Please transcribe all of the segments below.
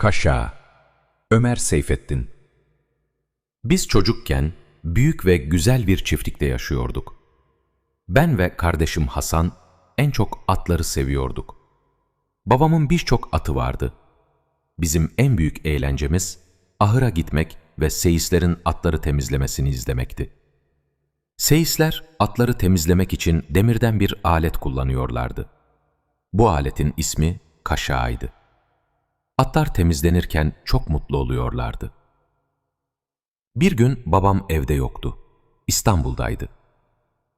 Kaşa Ömer Seyfettin Biz çocukken büyük ve güzel bir çiftlikte yaşıyorduk. Ben ve kardeşim Hasan en çok atları seviyorduk. Babamın birçok atı vardı. Bizim en büyük eğlencemiz ahıra gitmek ve seyislerin atları temizlemesini izlemekti. Seyisler atları temizlemek için demirden bir alet kullanıyorlardı. Bu aletin ismi kaşağıydı. Atlar temizlenirken çok mutlu oluyorlardı. Bir gün babam evde yoktu. İstanbul'daydı.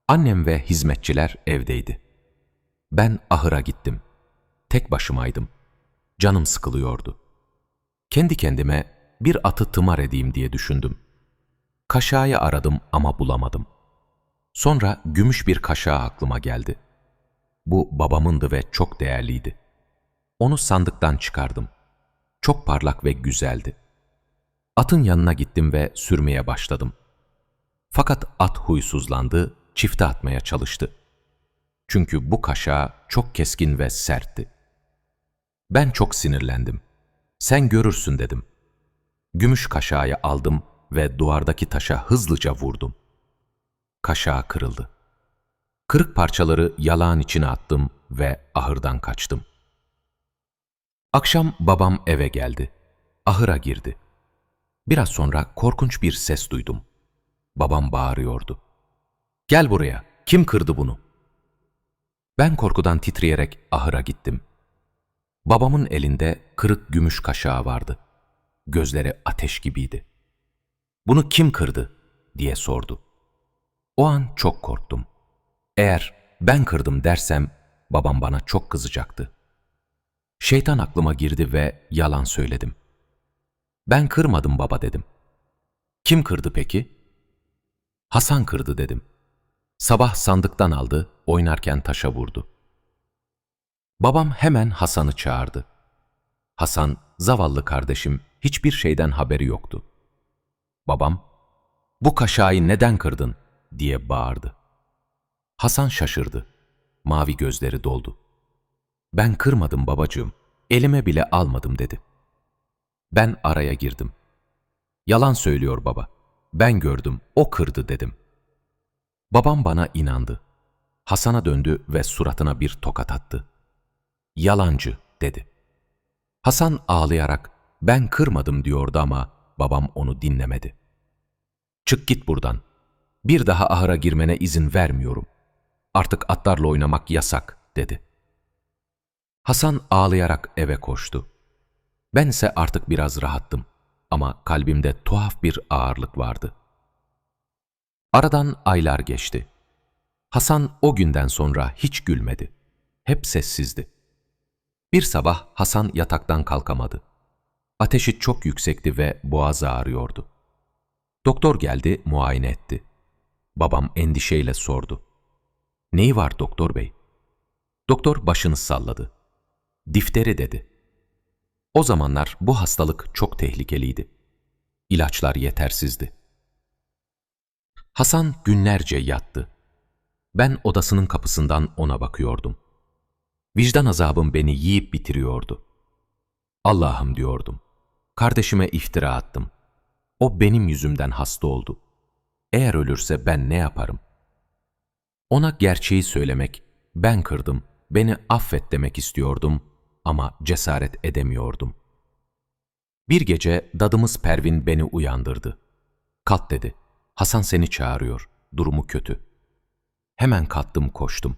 Annem ve hizmetçiler evdeydi. Ben ahıra gittim. Tek başımaydım. Canım sıkılıyordu. Kendi kendime bir atı tımar edeyim diye düşündüm. Kaşağıyı aradım ama bulamadım. Sonra gümüş bir kaşağı aklıma geldi. Bu babamındı ve çok değerliydi. Onu sandıktan çıkardım. Çok parlak ve güzeldi. Atın yanına gittim ve sürmeye başladım. Fakat at huysuzlandı, çifte atmaya çalıştı. Çünkü bu kaşağı çok keskin ve sertti. Ben çok sinirlendim. Sen görürsün dedim. Gümüş kaşağı aldım ve duvardaki taşa hızlıca vurdum. Kaşağı kırıldı. Kırık parçaları yalağın içine attım ve ahırdan kaçtım. Akşam babam eve geldi. Ahıra girdi. Biraz sonra korkunç bir ses duydum. Babam bağırıyordu. Gel buraya, kim kırdı bunu? Ben korkudan titreyerek ahıra gittim. Babamın elinde kırık gümüş kaşağı vardı. Gözleri ateş gibiydi. Bunu kim kırdı? diye sordu. O an çok korktum. Eğer ben kırdım dersem babam bana çok kızacaktı. Şeytan aklıma girdi ve yalan söyledim. Ben kırmadım baba dedim. Kim kırdı peki? Hasan kırdı dedim. Sabah sandıktan aldı, oynarken taşa vurdu. Babam hemen Hasan'ı çağırdı. Hasan, zavallı kardeşim, hiçbir şeyden haberi yoktu. Babam, bu kaşağı neden kırdın diye bağırdı. Hasan şaşırdı. Mavi gözleri doldu. Ben kırmadım babacığım, elime bile almadım dedi. Ben araya girdim. Yalan söylüyor baba. Ben gördüm, o kırdı dedim. Babam bana inandı. Hasan'a döndü ve suratına bir tokat attı. Yalancı dedi. Hasan ağlayarak ben kırmadım diyordu ama babam onu dinlemedi. Çık git buradan. Bir daha ahıra girmene izin vermiyorum. Artık atlarla oynamak yasak dedi. Hasan ağlayarak eve koştu. Ben ise artık biraz rahattım ama kalbimde tuhaf bir ağırlık vardı. Aradan aylar geçti. Hasan o günden sonra hiç gülmedi. Hep sessizdi. Bir sabah Hasan yataktan kalkamadı. Ateşi çok yüksekti ve boğazı ağrıyordu. Doktor geldi, muayene etti. Babam endişeyle sordu. Neyi var doktor bey? Doktor başını salladı. Difteri dedi. O zamanlar bu hastalık çok tehlikeliydi. İlaçlar yetersizdi. Hasan günlerce yattı. Ben odasının kapısından ona bakıyordum. Vicdan azabım beni yiyip bitiriyordu. Allah'ım diyordum. Kardeşime iftira attım. O benim yüzümden hasta oldu. Eğer ölürse ben ne yaparım? Ona gerçeği söylemek, ben kırdım, beni affet demek istiyordum ama cesaret edemiyordum. Bir gece dadımız Pervin beni uyandırdı. Kalk dedi. Hasan seni çağırıyor. Durumu kötü. Hemen kalktım koştum.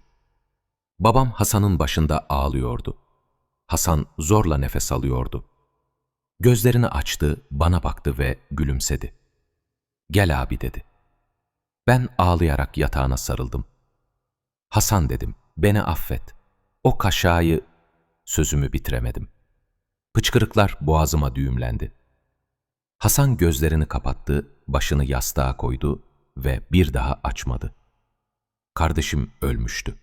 Babam Hasan'ın başında ağlıyordu. Hasan zorla nefes alıyordu. Gözlerini açtı, bana baktı ve gülümsedi. Gel abi dedi. Ben ağlayarak yatağına sarıldım. Hasan dedim, beni affet. O kaşağı sözümü bitiremedim. Hıçkırıklar boğazıma düğümlendi. Hasan gözlerini kapattı, başını yastığa koydu ve bir daha açmadı. Kardeşim ölmüştü.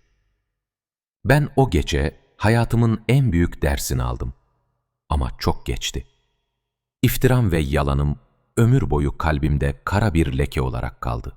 Ben o gece hayatımın en büyük dersini aldım. Ama çok geçti. İftiram ve yalanım ömür boyu kalbimde kara bir leke olarak kaldı.